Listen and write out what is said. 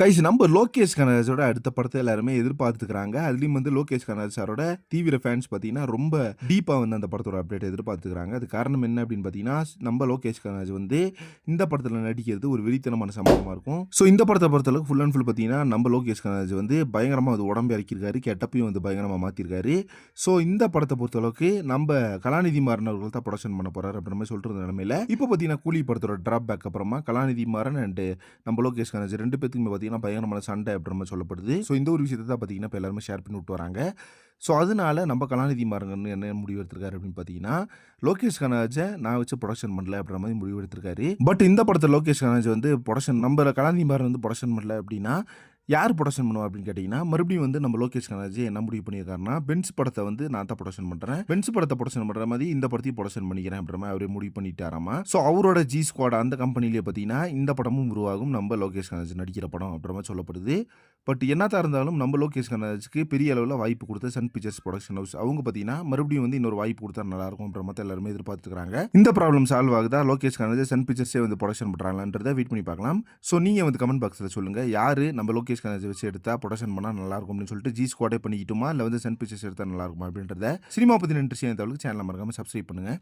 Guys நம்ம லோகேஷ் கனராஜோட அடுத்த படத்தை எல்லாருமே எதிர்பார்த்துக்கிறாங்க. அதுலேயும் வந்து லோகேஷ் கனராஜ் சாரோட தீவிர ஃபேன்ஸ் பார்த்தீங்கன்னா ரொம்ப டீப்பாக வந்து அந்த படத்தோட அப்டேட் எதிர்பார்த்துக்கிறாங்க. அது காரணம் என்ன அப்படின்னு பார்த்தீங்கன்னா நம்ம லோகேஷ் கனராஜ் வந்து இந்த படத்தில் நடிக்கிறது ஒரு வெறித்தனமான சம்பவமாக இருக்கும். ஸோ இந்த படத்தை பொறுத்தளவுக்கு ஃபுல் அண்ட் ஃபுல் பார்த்தீங்கன்னா நம்ம லோகேஷ் கனராஜ் வந்து பயங்கரமாக வந்து உடம்பு இறக்கியிருக்காரு கெட்டப்பையும் வந்து பயங்கரமாக மாற்றிருக்காரு ஸோ இந்த படத்தை பொறுத்தளவுக்கு நம்ம கலாநிதி மாறன் அவர்கள் தான் ப்ரொடக்ஷன் பண்ண போகிறார் அப்படின்ற மாதிரி சொல்லிட்டு இருந்த நிலமையில. இப்போ பார்த்தீங்கன்னா கூலி படத்தோட ட்ராப் பேக் அப்புறமா கலாநிதி மாறன் அண்ட் நம்ம லோகேஷ் கனராஜ் ரெண்டு பேத்துக்குமே பார்த்தீங்கன்னா பயங்கரமான சண்டை அப்படின்ற மாதிரி சொல்லப்படுது. ஸோ இந்த ஒரு விஷயத்தை தான் பார்த்தீங்கன்னா இப்போ எல்லாருமே ஷேர் பண்ணி விட்டு வராங்க. ஸோ அதனால நம்ம கலாநிதி மாறன் என்ன முடிவு எடுத்திருக்காரு அப்படின்னு பார்த்தீங்கன்னா லோகேஷ் கனராஜை நான் வச்சு ப்ரொடக்ஷன் பண்ணல அப்படின்ற மாதிரி முடிவு எடுத்திருக்காரு. பட் இந்த படத்தை லோகேஷ் கனராஜ் வந்து ப்ரொடக்ஷன் நம்ம கலாநிதி மாறன் வந்து ப்ரொடக்ஷன் பண்ணல அப்படின்னா யார் ப்ரொடக்ஷன் பண்ணுவா அப்படின்னு கேட்டிங்கன்னா மறுபடியும் வந்து நம்ம லோகேஷ் கனர்ஜி என்ன முடிவு பண்ணியிருக்காருன்னா பென்ஸ் படத்தை வந்து நான் தான் ப்ரொடக்ஷன் பண்ணுறேன் பென்ஸ் படத்தை ப்ரொடக்ஷன் பண்ணுற மாதிரி இந்த படத்தையும் ப்ரொடக்ஷன் பண்ணிக்கிறேன் அப்படின்ற மாதிரி அவரே முடிவு பண்ணிட்டாராமா. ஸோ அவரோட ஜி ஸ்குவாட் அந்த கம்பெனிலேயே பார்த்தீங்கன்னா இந்த படமும் உருவாகும். நம்ம லோகேஷ் கனர்ஜி நடிக்கிற படம் அப்படின்ற மாதிரி சொல்லப்படுது. பட் என்னதான் இருந்தாலும் நம்ம லோகேஷ் கனராஜுக்கு பெரிய அளவில் வாய்ப்பு கொடுத்த சன் பிக்சர்ஸ் ப்ரொடக்ஷன் ஹவுஸ். அவங்க பார்த்தீங்கன்னா மறுபடியும் வந்து இன்னொரு வாய்ப்பு கொடுத்தா நல்லா இருக்கும் மாதிரி எல்லாருமே எதிர்பார்த்துக்கிறாங்க. இந்த ப்ராப்ளம் சால்வ் ஆகுதா? லோகேஷ் கனராஜ் சன் பிக்சர்ஸே வந்து ப்ரொடக்ஷன் பண்ணுறாங்களான்றதை வெயிட் பண்ணி பார்க்கலாம். ஸோ நீங்கள் வந்து கமெண்ட் பாக்ஸில் சொல்லுங்கள் யார் நம்ம லோகேஷ் கனராஜ் வச்சு எடுத்தா ப்ரொடக்ஷன் பண்ணால் நல்லா இருக்கும் அப்படின்னு சொல்லிட்டு ஜி ஸ்குவாடே பண்ணிக்கிட்டுமா? இல்லை வந்து சன் பிக்சர்ஸ் எடுத்தால் நல்லா இருக்குமா? அப்படின்றத சினிமா பற்றின இன்ட்ரெஸ்ட் தகவலுக்கு சேனல் மறக்காமல் சப்ஸ்கிரைப் பண்ணுங்கள்